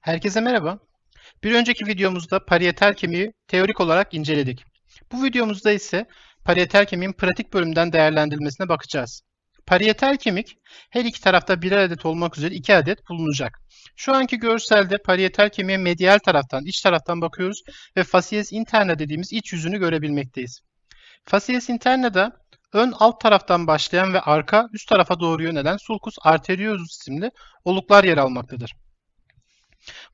Herkese merhaba. Bir önceki videomuzda parietal kemiği teorik olarak inceledik. Bu videomuzda ise parietal kemiğin pratik bölümden değerlendirilmesine bakacağız. Parietal kemik her iki tarafta birer adet olmak üzere iki adet bulunacak. Şu anki görselde parietal kemiğe medial taraftan, iç taraftan bakıyoruz ve facies interna dediğimiz iç yüzünü görebilmekteyiz. Facies internada ön alt taraftan başlayan ve arka üst tarafa doğru yönelen sulcus arteriosus isimli oluklar yer almaktadır.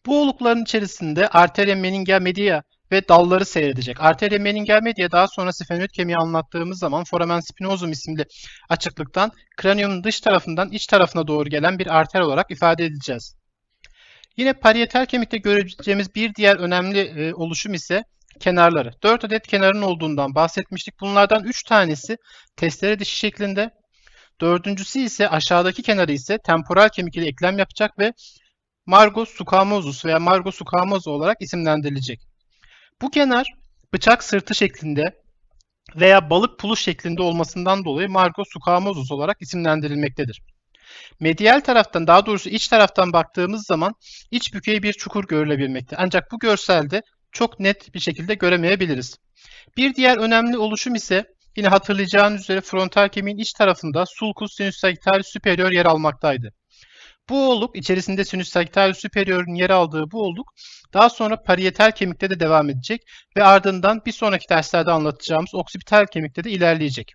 Bu olukların içerisinde arteria meningia media ve dalları seyredecek. Arteria meningia media daha sonra sfenoid kemiği anlattığımız zaman foramen spinosum isimli açıklıktan kraniumun dış tarafından iç tarafına doğru gelen bir arter olarak ifade edeceğiz. Yine parietal kemikte görebileceğimiz bir diğer önemli e, oluşum ise kenarları. 4 adet kenarın olduğundan bahsetmiştik. Bunlardan 3 tanesi testere dişi şeklinde. Dördüncüsü ise aşağıdaki kenarı ise temporal kemik ile eklem yapacak ve Margo sukamosus veya Margo sukamosa olarak isimlendirilecek. Bu kenar bıçak sırtı şeklinde veya balık pulu şeklinde olmasından dolayı Margo sukamosus olarak isimlendirilmektedir. Medial taraftan daha doğrusu iç taraftan baktığımız zaman iç bükey bir çukur görülebilmekte. Ancak bu görselde çok net bir şekilde göremeyebiliriz. Bir diğer önemli oluşum ise yine hatırlayacağınız üzere frontal kemiğin iç tarafında sulcus sinus sagittarius superior yer almaktaydı. Bu oluk içerisinde sinüs sagittarius superior'un yer aldığı bu oluk daha sonra parietal kemikte de devam edecek ve ardından bir sonraki derslerde anlatacağımız oksipital kemikte de ilerleyecek.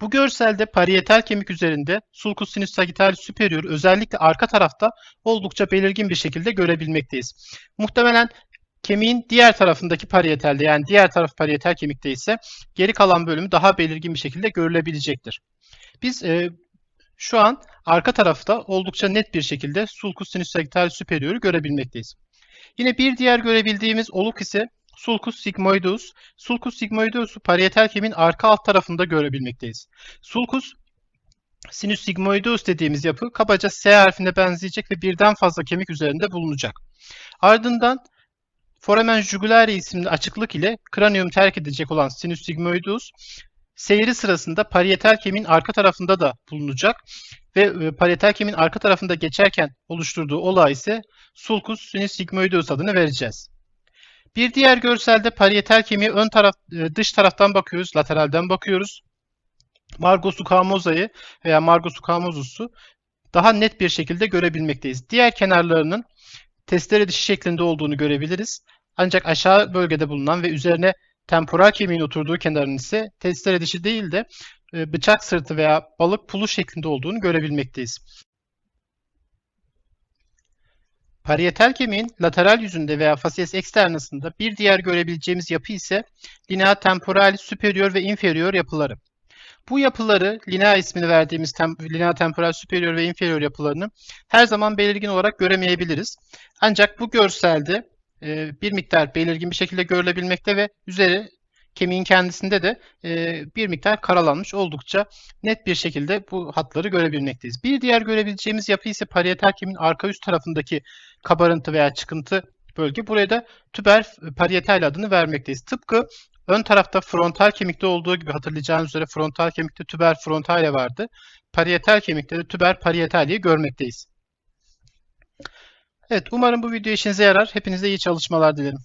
Bu görselde parietal kemik üzerinde sulcus sinus sagittarius superior özellikle arka tarafta oldukça belirgin bir şekilde görebilmekteyiz. Muhtemelen kemiğin diğer tarafındaki parietalde yani diğer taraf parietal kemikte ise geri kalan bölümü daha belirgin bir şekilde görülebilecektir. Biz e, şu an arka tarafta oldukça net bir şekilde sulcus sinus sagittarius superior'u görebilmekteyiz. Yine bir diğer görebildiğimiz oluk ise sulcus sigmoideus. Sulcus sigmoideus'u parietal kemiğin arka alt tarafında görebilmekteyiz. Sulcus sinus sigmoideus dediğimiz yapı kabaca S harfine benzeyecek ve birden fazla kemik üzerinde bulunacak. Ardından foramen jugulare isimli açıklık ile kranium terk edecek olan sinus sigmoideus seyri sırasında parietal kemiğin arka tarafında da bulunacak ve e, parietal kemiğin arka tarafında geçerken oluşturduğu olay ise sulcus sinus sigmoideus adını vereceğiz. Bir diğer görselde parietal kemiği ön taraf e, dış taraftan bakıyoruz, lateralden bakıyoruz. Margo sukamosa'yı veya Margo sukamosus'u daha net bir şekilde görebilmekteyiz. Diğer kenarlarının testere dişi şeklinde olduğunu görebiliriz. Ancak aşağı bölgede bulunan ve üzerine temporal kemiğin oturduğu kenarın ise testere dişi değil de e, bıçak sırtı veya balık pulu şeklinde olduğunu görebilmekteyiz. Parietal kemiğin lateral yüzünde veya facies externasında bir diğer görebileceğimiz yapı ise linea temporalis superior ve inferior yapıları. Bu yapıları linea ismini verdiğimiz tem, linea temporal superior ve inferior yapılarını her zaman belirgin olarak göremeyebiliriz. Ancak bu görselde e, bir miktar belirgin bir şekilde görülebilmekte ve üzeri kemiğin kendisinde de e, bir miktar karalanmış oldukça net bir şekilde bu hatları görebilmekteyiz. Bir diğer görebileceğimiz yapı ise parietal kemiğin arka üst tarafındaki kabarıntı veya çıkıntı bölge. Buraya da tüber parietal adını vermekteyiz. Tıpkı ön tarafta frontal kemikte olduğu gibi hatırlayacağınız üzere frontal kemikte tüber frontale vardı. Parietal kemikte de tüber parietaliyi görmekteyiz. Evet, umarım bu video işinize yarar. Hepinize iyi çalışmalar dilerim.